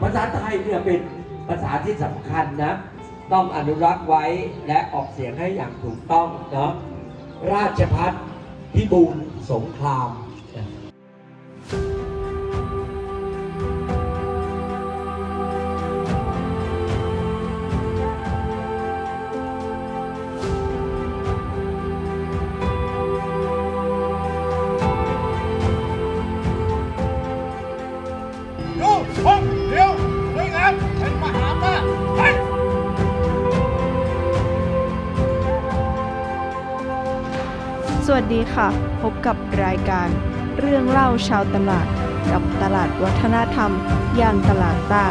ภาษาไทยเนี่ยเป็นภาษาที่สำคัญนะ ต้องอนุรักษ์ไว้และออกเสียงให้อย่างถูกต้องเนาะราชพัฒพิบูลสงคราม วัสดีค่ะ พบกับรายการเรื่องเล่าชาวตลาด กับตลาดวัฒนธรรมย่านตลาดใต้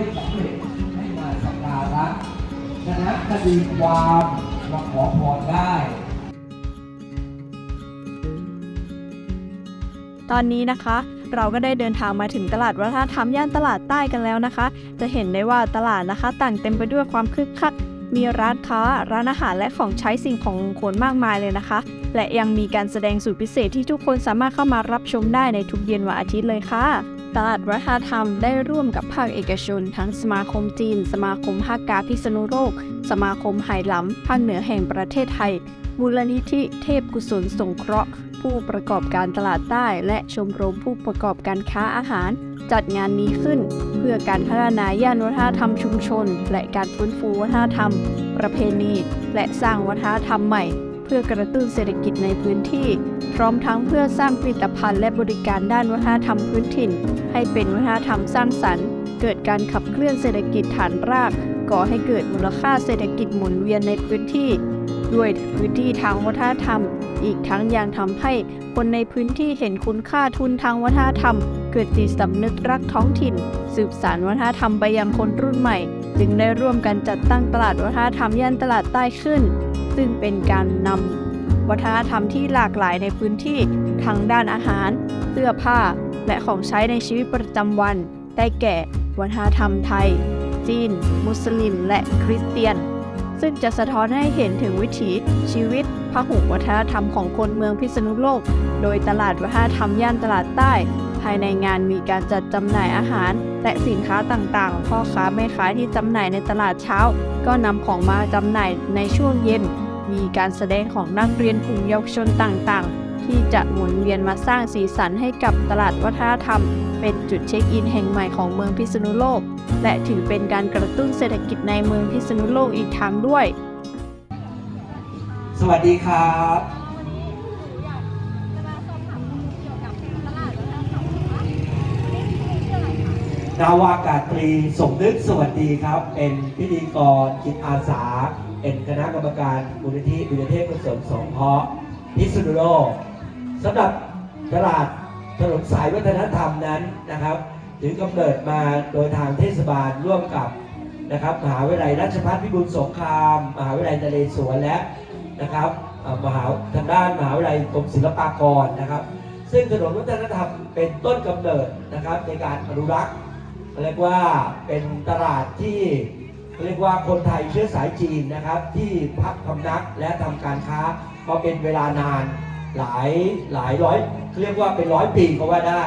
ให้สำเร็จให้มาสักการะชนะคดีความมาขอพรได้ตอนนี้นะคะ เราก็ได้เดินทางมาถึงตลาดวัฒนธรรมย่านตลาดใต้กันแล้วนะคะ จะเห็นได้ว่าตลาดนะคะต่างเต็มไปด้วยความคึกคัก มีร้านค้า ร้านอาหารและของใช้สิ่งของมงคลมากมายเลยนะคะ และยังมีการแสดงสูตรพิเศษที่ทุกคนสามารถเข้ามารับชมได้ในทุกเย็นวันอาทิตย์เลยค่ะ ตลาดวัฒนธรรมได้ร่วมกับภาคเอกชน ทั้งสมาคมจีน สมาคมภาคกาพิษณุโลก สมาคมไหหลำภาคเหนือแห่งประเทศไทย มูลนิธิเทพกุศลสงเคราะห์ ผู้ประกอบการตลาดใต้ และชมรมผู้ประกอบการค้าอาหาร จัดงานนี้ขึ้น เพื่อการพัฒนาย่านวัฒนธรรมชุมชน และการฟื้นฟูวัฒนธรรม ประเพณี และสร้างวัฒนธรรมใหม่ พื่อกระตุ้นเศรษฐกิจในพื้นที่ พร้อมทั้งเพื่อสร้างผลิตภัณฑ์และบริการด้านวัฒนธรรมพื้นถิ่น ให้เป็นวัฒนธรรมสร้างสรรค์ เกิดการขับเคลื่อนเศรษฐกิจฐานราก ก่อให้เกิดมูลค่าเศรษฐกิจหมุนเวียนในพื้นที่ ด้วยพื้นที่ทางวัฒนธรรม อีกทั้งยังทำให้คนในพื้นที่เห็นคุณค่าทุนทางวัฒนธรรม เกิดจิตสำนึกรักท้องถิ่น สืบสานวัฒนธรรมไปยังคนรุ่นใหม่ จึงได้ร่วมกันจัดตั้งตลาดวัฒนธรรมย่านตลาดใต้ขึ้น ซึ่งเป็นการนำวัฒนธรรมที่หลากหลายในพื้นที่ทั้งด้านอาหาร เสื้อผ้า และของใช้ในชีวิตประจำวัน ได้แก่ วัฒนธรรมไทย จีน มุสลิม และคริสเตียน ซึ่งจะสะท้อนให้เห็นถึงวิถีชีวิตพหุวัฒนธรรมของคนเมืองพิษณุโลก โดยตลาดวัฒนธรรมย่านตลาดใต้ ภายในงานมีการจัดจำหน่ายอาหาร และสินค้าต่างๆ พ่อค้าแม่ค้าที่จำหน่ายในตลาดเช้า ก็นำของมาจำหน่ายในช่วงเย็น มีการแสดงของนักเรียนกลุ่มเยาวชนต่างๆ ที่จะหมุนเวียนมาสร้างสีสันให้กับตลาดวัฒนธรรม เป็นจุดเช็คอินแห่งใหม่ของเมืองพิษณุโลก และถือเป็นการกระตุ้นเศรษฐกิจในเมืองพิษณุโลกอีกทางด้วย สวัสดีครับ นาวากาตรีสมนึกสวัสดีครับ เป็นพิธีกรจิตอาสา เป็นคณะกรรมการมูลนิธิวิทยาเทพกุศลสงเคราะห์พิษณุโลกสำหรับตลาดถนนสายวัฒนธรรมนั้นนะครับถือกำเนิดมาโดยทางเทศบาลร่วมกับนะครับมหาวิทยาลัยราชภัฏพิบูลสงคราม มหาวิทยาลัยนเรศวรและนะครับมหาทางด้านมหาวิทยาลัยกรมศิลปากรนะครับ ซึ่งถนนวัฒนธรรมเป็นต้นกำเนิดนะครับในการอนุรักษ์ เรียกว่าเป็นตลาดที่เรียกว่าคนไทยเชื้อสายจีนนะครับ ที่พักพำนักและทำการค้ามาเป็นเวลานานหลายหลายร้อยเรียกว่าเป็นร้อยปีก็ว่าได้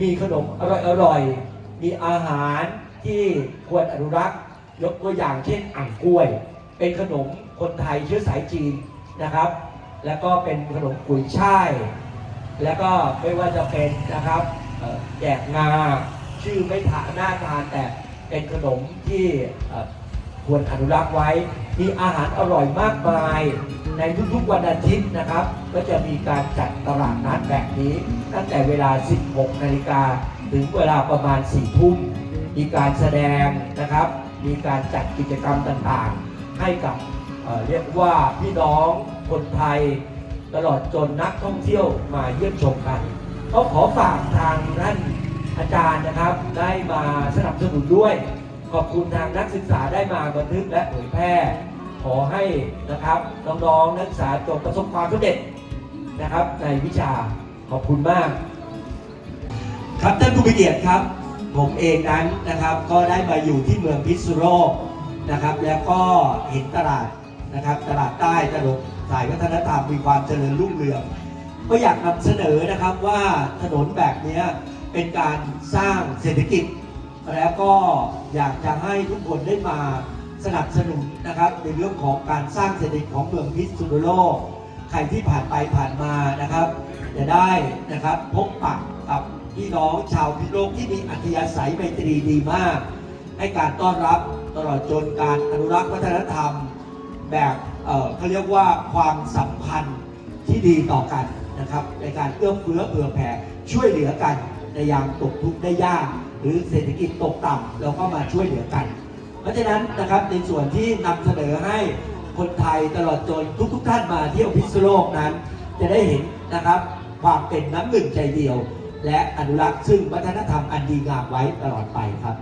มีขนมอร่อยอร่อยๆมีอาหารที่ควรอนุรักษ์ ยกตัวอย่างเช่นอ่างกล้วย เป็นขนมคนไทยเชื้อสายจีนนะครับ แล้วก็เป็นขนมกุยช่าย แล้วก็ไม่ว่าจะเป็นนะครับแจกงา ชื่อไม่ถาหน้าทานแต่เป็นขนมที่ควรอนุรักษ์ไว้ มีอาหารอร่อยมากมาย ในทุกๆวันอาทิตย์นะครับ ก็จะมีการจัดตลาดนัดแบบนี้ ตั้งแต่เวลา 16 นาฬิกา ถึงเวลาประมาณ 4 ทุ่ม มีการแสดงนะครับ มีการจัดกิจกรรมต่างๆ ให้กับเเรียกว่าพี่น้องคนไทยตลอดจนนักท่องเที่ยวมาเยี่ยมชมกันก็ขอฝากทางท่าน อาจารย์นะครับได้มาสนับสนุนด้วย ขอบคุณทางนักศึกษาได้มาบันทึกและเผยแพร่ ขอให้นะครับน้องๆนักศึกษาจงประสบความสำเร็จนะครับ ในวิชาขอบคุณมาก ครับท่านผู้มีเกียรติครับ ผมเองนั้นนะครับ ก็ได้มาอยู่ที่เมืองพิษณุโลกนะครับ แล้วก็เห็นตลาดนะครับ ตลาดใต้ถนนสายวัฒนธรรมมีความเจริญรุ่งเรืองก็อยากนำเสนอนะครับว่าถนนแบบนี้ เป็นการสร้างเศรษฐกิจ แล้วก็อยากจะให้ทุกคนได้มาสนับสนุนนะครับ ในเรื่องของการสร้างเศรษฐกิจของเมืองพิษณุโลก ใครที่ผ่านไปผ่านมานะครับ จะได้นะครับพบปะกับพี่น้องชาวพิษณุโลกที่มีอัธยาศัยไมตรีดีมาก ให้การต้อนรับตลอดจนการอนุรักษ์วัฒนธรรม แบบเอ่อเขาเรียกว่าความสัมพันธ์ที่ดีต่อกันนะครับในการเอื้อเฟื้อเผื่อแผ่ช่วยเหลือกัน ในยามตกทุกข์ได้ยาก หรือเศรษฐกิจตกต่ำเราก็มาช่วยเหลือกัน เพราะฉะนั้นนะครับในส่วนที่นำเสนอให้คนไทยตลอดจนทุกๆท่านมาเที่ยวพิษณุโลกนั้น จะได้เห็นนะครับความเป็นน้ำหนึ่งใจเดียว และอนุรักษ์ซึ่งวัฒนธรรมอันดีงามไว้ตลอดไปครับ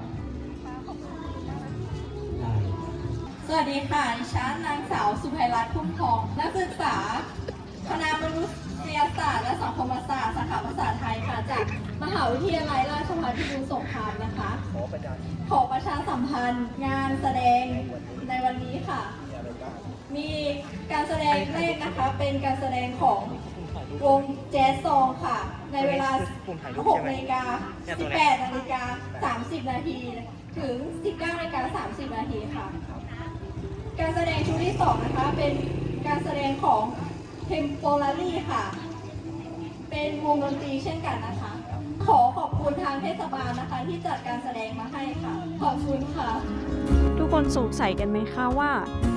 สวัสดีค่ะดิฉันนางสาวสุภัยรัตน์พุ่มทอง นักศึกษา คณะมนุษย ทยาศาสตร์และสังคมศาสตร์สาขาภาษาไทยค่ะจากมหาวิทยาลัยราชภัฏพิบูลสงครามนะคะ ขอประชาสัมพันธ์ งานแสดงในวันนี้ค่ะมีการแสดงแรกนะคะ เป็นการแสดงของวงแจ๊สซองค่ะ ในเวลา 6นาฬิกา18นาฬิกา30 นาทีถึง 19นาฬิกา30 นาทีค่ะ การแสดงชุดที่สองนะคะ เป็นการแสดงของ Temporary ค่ะ เป็นวงดนตรีเช่นกันนะคะ ขอขอบคุณทางเทศบาลนะคะ ที่จัดการแสดงมาให้ค่ะ ขอบคุณค่ะ ทุกคนสงสัยกันไหมคะว่า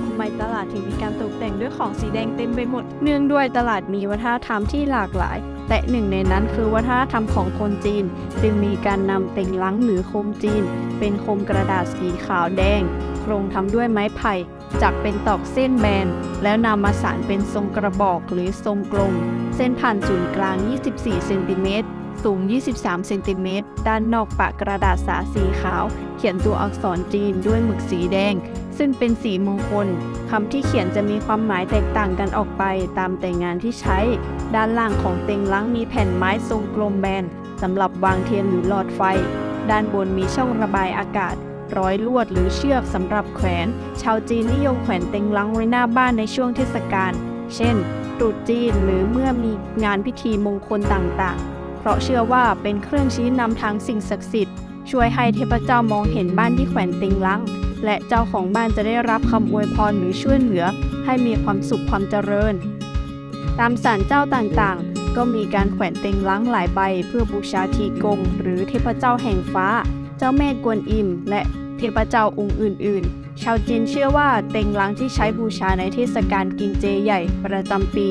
ทำไมตลาดถึงมีการตกแต่งด้วยของสีแดงเต็มไปหมด เนื่องด้วยตลาดมีวัฒนธรรมที่หลากหลาย แต่หนึ่งในนั้นคือวัฒนธรรมของคนจีน จึงมีการนำเต็งลังหรือโคมจีน เป็นโคมกระดาษสีขาวแดงโครงทำด้วยไม้ไผ่จักเป็นตอกเส้นแบน แล้วนำมาสานเป็นทรงกระบอกหรือทรงกลม เส้นผ่านศูนย์กลาง 24 เซนติเมตรสูง 23 เซนติเมตร ด้านนอกปะกระดาษสาสีขาว เขียนตัวอักษรจีนด้วยหมึกสีแดง ซึ่งเป็นสีมงคลคำที่เขียนจะมีความหมายแตกต่างกันออกไปตามแต่งานที่ใช้ ด้านล่างของเต็งลังมีแผ่นไม้ทรงกลมแบนสำหรับวางเทียนหรือหลอดไฟ ด้านบนมีช่องระบายอากาศ ร้อยลวดหรือเชือกสำหรับแขวน ชาวจีนนิยมแขวนเต็งลังไว้หน้าบ้านในช่วงเทศกาล เช่น ตรุษจีนหรือเมื่อมีงานพิธีมงคลต่างๆ เพราะเชื่อว่าเป็นเครื่องชี้นำทางสิ่งศักดิ์สิทธิ์ ช่วยให้เทพเจ้ามองเห็นบ้านที่แขวนเต็งลัง และเจ้าของบ้านจะได้รับคำอวยพรหรือช่วยเหลือให้มีความสุขความเจริญ ตามศาลเจ้าต่างๆ ก็มีการแขวนเต็งลังหลายใบ เพื่อบูชาทีกง หรือเทพเจ้าแห่งฟ้า เจ้าแม่กวนอิม และเทพเจ้าองค์อื่น ๆ ชาวจีนเชื่อว่าเต็งลังที่ใช้บูชาในเทศกาลกินเจใหญ่ประจำปี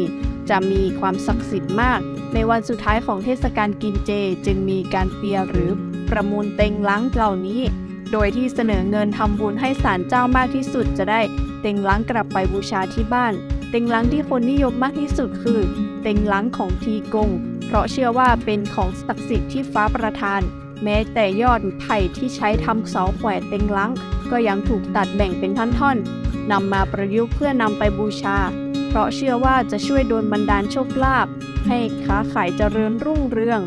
จะมีความศักดิ์สิทธิ์มาก ในวันสุดท้ายของเทศกาลกินเจจึงมีการเปียหรือประมูลเต็งลังเหล่านี้ โดยที่เสนอเงินทำบุญให้ศาลเจ้ามากที่สุดจะได้เต็งลังกลับไปบูชาที่บ้าน เต็งลังที่คนนิยมมากที่สุดคือ เต็งลังของทีกง เพราะเชื่อว่าเป็นของศักดิ์สิทธิ์ที่ฟ้าประทาน แม้แต่ยอดไผ่ที่ใช้ทำเสาแขวนเต็งลังก็ยังถูกตัดแบ่งเป็นท่อนๆนำมาประยุกต์เพื่อนำไปบูชา เพราะเชื่อว่าจะช่วยโดนบันดาลโชคลาภให้ค้าขายเจริญรุ่งเรือง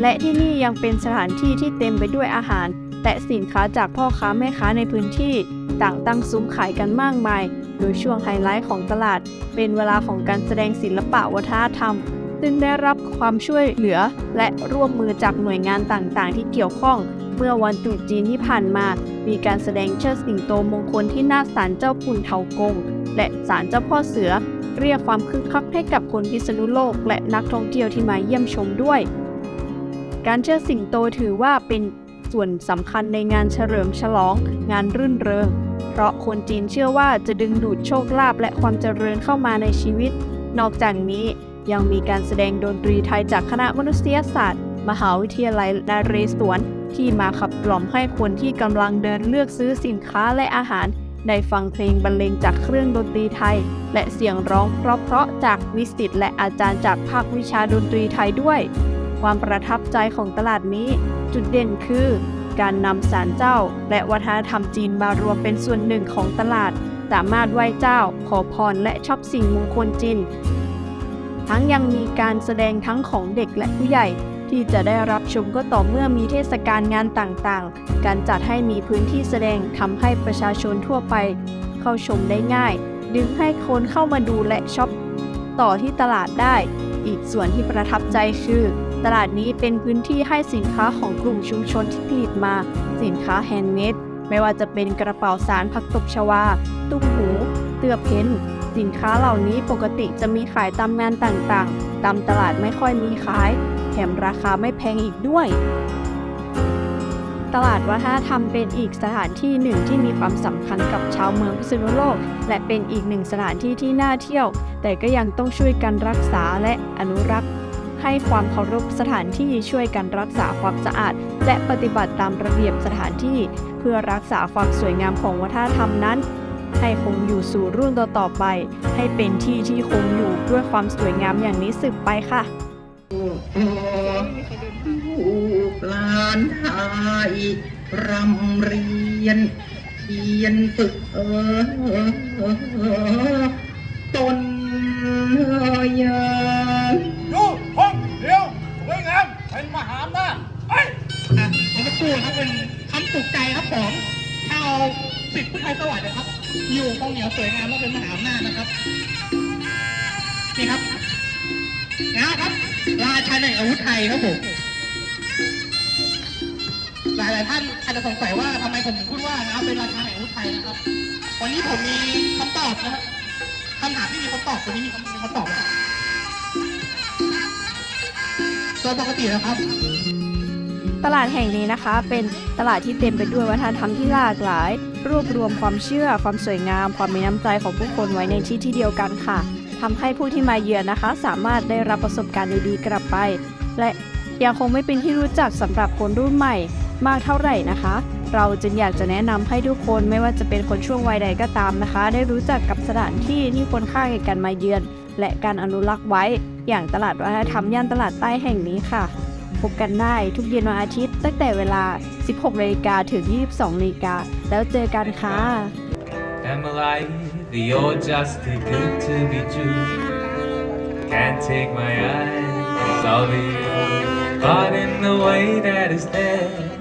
และที่นี่ยังเป็นสถานที่ที่เต็มไปด้วยอาหาร และสินค้าจากพ่อค้าแม่ค้าในพื้นที่ ต่างตั้งซุ้มขายกันมากมาย โดยช่วงไฮไลท์ของตลาด เป็นเวลาของการแสดงศิลปะวัฒนธรรม ซึ่งได้รับความช่วยเหลือและร่วมมือจากหน่วยงานต่างๆ ที่เกี่ยวข้อง เมื่อวันตรุษจีนที่ผ่านมา มีการแสดงเชิดสิงโตมงคลที่หน้าศาลเจ้าปุ่นเถากง และศาลเจ้าพ่อเสือ เรียกความคึกคักให้กับคนพิษณุโลก และนักท่องเที่ยวที่มาเยี่ยมชมด้วยการเชิดสิงโตถือว่าเป็น ส่วนสำคัญในงานเฉลิมฉลอง งานรื่นเริง เพราะคนจีนเชื่อว่าจะดึงดูดโชคลาภและความเจริญเข้ามาในชีวิต นอกจากนี้ยังมีการแสดงดนตรีไทยจากคณะมนุษยศาสตร์ มหาวิทยาลัยนเรศวรที่มาขับกล่อมให้คนที่กำลังเดินเลือกซื้อสินค้าและอาหารได้ฟังเพลงบรรเลงจากเครื่องดนตรีไทย และเสียงร้องเพราะๆจากวิสิตและอาจารย์จากภาควิชาดนตรีไทยด้วย ความประทับใจของตลาดนี้ จุดเด่นคือ การนำศาลเจ้า และวัฒนธรรมจีนมารวมเป็นส่วนหนึ่งของตลาด สามารถไหว้เจ้า ขอพรและช็อปสิ่งมงคลจีนทั้งยังมีการแสดงทั้งของเด็กและผู้ใหญ่ที่จะได้รับชมก็ต่อเมื่อมีเทศกาลงานต่างๆ การจัดให้มีพื้นที่แสดงทำให้ประชาชนทั่วไป เข้าชมได้ง่าย ดึงให้คนเข้ามาดูและช็อปต่อที่ตลาดได้ อีกส่วนที่ประทับใจคือ ตลาดนี้เป็นพื้นที่ให้สินค้าของกลุ่มชุมชนที่ผลิตมา สินค้าแฮนด์เมดไม่ว่าจะเป็นกระเป๋าสารผักตบชวา ตุ้มหู เตือเพ้น สินค้าเหล่านี้ปกติจะมีขายตามงานต่างๆ ตามตลาดไม่ค่อยมีขาย แถมราคาไม่แพงอีกด้วย ตลาดวัฒนธรรมเป็นอีกสถานที่หนึ่งที่มีความสำคัญกับชาวเมืองพิษณุโลก และเป็นอีกหนึ่งสถานที่ที่น่าเที่ยว แต่ก็ยังต้องช่วยกันรักษาและอนุรักษ์ ให้ความเคารพสถานที่ช่วยกันรักษาความสะอาด และปฏิบัติตามระเบียบสถานที่ เพื่อรักษาความสวยงามของวัฒนธรรมนั้น ให้คงอยู่สู่รุ่นต่อๆไป ให้เป็นที่ที่คงอยู่ด้วยความสวยงามอย่างนี้สืบไปค่ะลูกหลานไทยรำเรียนเพียนฝึกเออตนยา มูลครับเป็นคำปลุกใจครับของชาวสิทธิ์พุทธไทยสวัสดิ์นะครับ อยู่คงเหนียวสวยงามและเป็นมหาอำนาจนะครับนี่ครับนะครับราชาแห่งอาวุธไทยครับผมหลายหลายท่านอาจจะสงสัยว่าทำไมผมถึงพูดว่านะครับเป็นราชาแห่งอาวุธไทยนะครับ วันนี้ผมมีคำตอบนะครับคำถามที่มีคำตอบวันนี้มีคำมีคำตอบนะครับโดยปกตินะครับ ตลาดแห่งนี้นะคะ เป็นตลาดที่เต็มไปด้วยวัฒนธรรมที่หลากหลาย รวบรวมความเชื่อ ความสวยงาม ความมีน้ำใจของผู้คนไว้ในที่ที่เดียวกันค่ะทำให้ผู้ที่มาเยือนนะคะ สามารถได้รับประสบการณ์ดีๆกลับไป และยังคงไม่เป็นที่รู้จักสำหรับคนรุ่นใหม่ มากเท่าไหร่นะคะ เราจึงอยากจะแนะนำให้ทุกคนไม่ว่าจะเป็นคนช่วงวัยใดก็ตามนะคะ ได้รู้จักกับสถานที่ที่ควรค่าแก่การมาเยือน และการอนุรักษ์ไว้ อย่างตลาดวัฒนธรรมย่านตลาดใต้แห่งนี้ค่ะ พบกันได้ทุกเย็นวันอาทิตย์ ตั้งแต่เวลา 16นาฬิกาถึง 22นาฬิกาแล้วเจอกันค่ะ Am alive, you're just too good to be true. Can't take my eyes off you, Caught in the way that is there,